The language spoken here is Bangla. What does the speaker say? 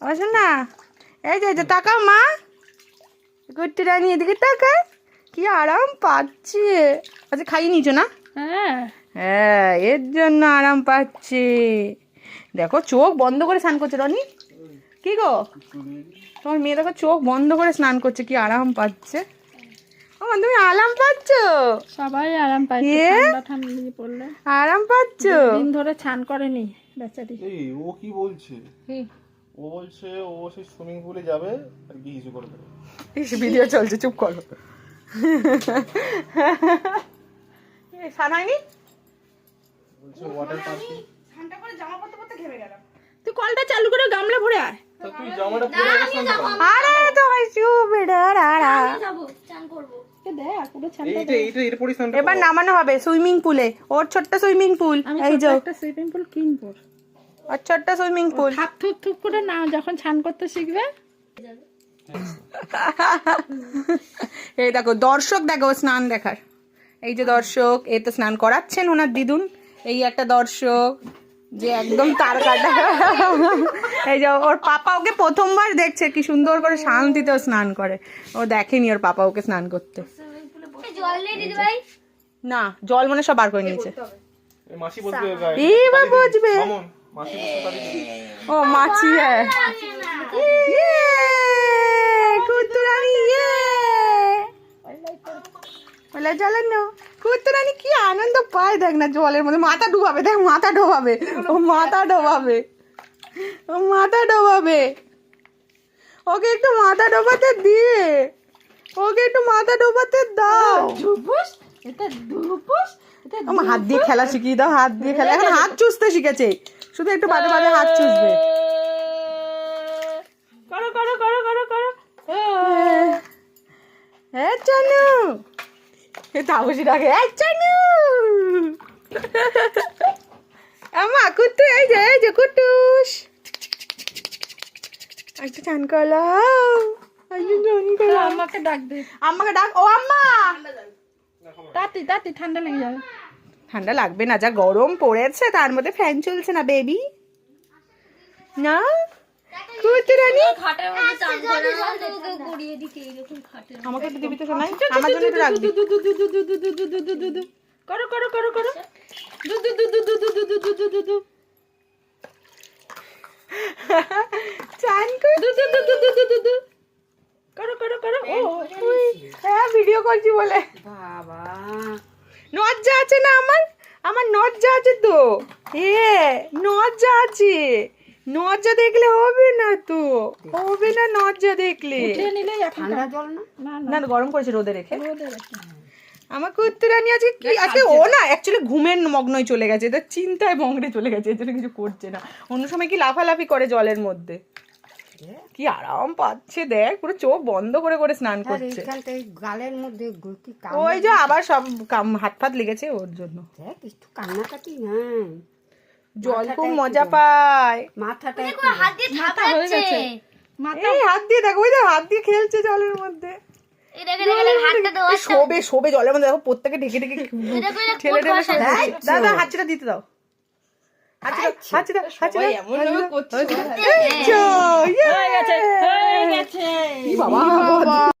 আসো না। এই যে এই যে টাকা মা। গুড্ডু রানী এদিকে টাকা কি আরাম পাচ্ছে। আচ্ছা খাইয়ে নিয়েছো না? হ্যাঁ। হ্যাঁ এর জন্য আরাম পাচ্ছে। দেখো চোখ বন্ধ করে স্নান করছে রনি। কি গো? তোমার মেয়ে দেখো চোখ বন্ধ করে স্নান করছে কি আরাম পাচ্ছে। ও তুমি আরাম পাচ্ছ? সবাই আরাম পড়লে। আরাম পাচ্ছ? দিন ধরে ছান করেনি বেচারি। ও কি বলছে? ও বলছে ও সেই সুইমিং পুলে যাবে আর কি কিছু করবে না। ভিডিও চলছে চুপ করো। স্নান? হয়নি বলছে ওয়াটার পার্কে স্নানটা করে জামা পরতে পরতে ঘেমে গেলাম। তুই কলটা চালু করে গামলা ভরে আয়। তা তুই জামাটা পরে আরে তো চুপ এটা আরা এটা পরে স্নান এবার নামানো হবে সুইমিং পুলে ওর ছোট্ট সুইমিং পুল এই যে। একটা সুইমিং পুল কিনবো। ওর ছোট্ট সুইমিং পুল থাক থুক থুক করে না যখন ছান করতে শিখবে। এই দেখো দর্শক দেখো স্নান দেখার। এই যে দর্শক এই তো স্নান করাচ্ছেন ওনার দিদুন। এই একটা দর্শক যে একদম তার কাটা। এই যে ওর পাপা ওকে প্রথমবার দেখছে কি সুন্দর করে শান্তিতেও স্নান করে। ও দেখেনি ওর পাপা ওকে স্নান করতে। জল নেই দিদি ভাই। না জল মনে সব বার করে নিয়েছে। এই মাসি বসবে গায়ে এই বা বুঝবে ও মাছি হ্যাঁ। ইয়ে কুতুরানি ইয়ে বলে জলের নো। কুতুরানি কি আনন্দ পায় দেখ না জলের মধ্যে। মাথা ডুবাবে দেখ মাথা ডোবাবে। ও মাথা ডোবাবে। ও মাথা ডোবাবে। ওকে একটু মাথা ডোবাতে দিয়ে। ওকে একটু মাথা ডোবাতে দাও। এটা আমার হাত দিয়ে খেলা শিখিয়ে দাও হাত দিয়ে খেলা। এখন হাত চুষতে শিখেছে। শুধু একটু বাদে বাদে হাত চুষবে। করো করো করো করো করো। হ্যাঁ চানু। এ তাপসী ডাকে এই চানু। আমা কুট্টু এই যে এই যে কুট্টুস একটু চান আমাকে ডাক দে। আম্মাকে ডাক ও আম্মা। তাতি তাতি ঠান্ডা লেগে যাবে। ঠান্ডা লাগবে না যা গরম পড়েছে তার মধ্যে ফ্যান চলছে না বেবি না করে আমাকে একটু দিবি তো শোনাই আমার জন্য একটু রাখবি করো করো করো করো দু দু দু দু দু দু দু দু দু দু দু চান কর দু দু দু দু দু দু দু দু করো করো করো ও হ্যাঁ ভিডিও করছি বলে বাবা নজ্জা আছে না আমার? আমার নজ্জা আছে তো। এ নজ্জা আছে। নজ্জা দেখলে হবে না তো। হবে না নজ্জা দেখলে। ঠান্ডা জল না? গরম করেছে রোদে রেখে। আমার কুত্তুরানি আজকে কি? আজকে ও না অ্যাকচুয়ালি ঘুমের মগ্নই চলে গেছে। এটা চিন্তায় মগ্নে চলে গেছে। এর জন্য কিছু করছে না। অন্য সময় কি লাফালাফি করে জলের মধ্যে? কি আরাম পাচ্ছে দেখ পুরো চোখ বন্ধ করে করে স্নান করছে। গালের মধ্যে ওই যে আবার সব কাম- হাত ফাত লেগেছে ওর জন্য। দেখ একটু কান্নাকাটি জল খুব মজা পায়। মাথাটা হাত দিয়ে থাপড়াচ্ছে এই হাত দিয়ে দেখো ওই যে হাত দিয়ে খেলছে জলের মধ্যে। এই দেখে দেখে দেখে হাতটা দেওয়া এই শোবে শোবে জলের মধ্যে। দেখো প্রত্যেকে ঢেকে ঢেকে ঠেলে ঠেলে দাদা হাতটা দিতে দাও। বাবা।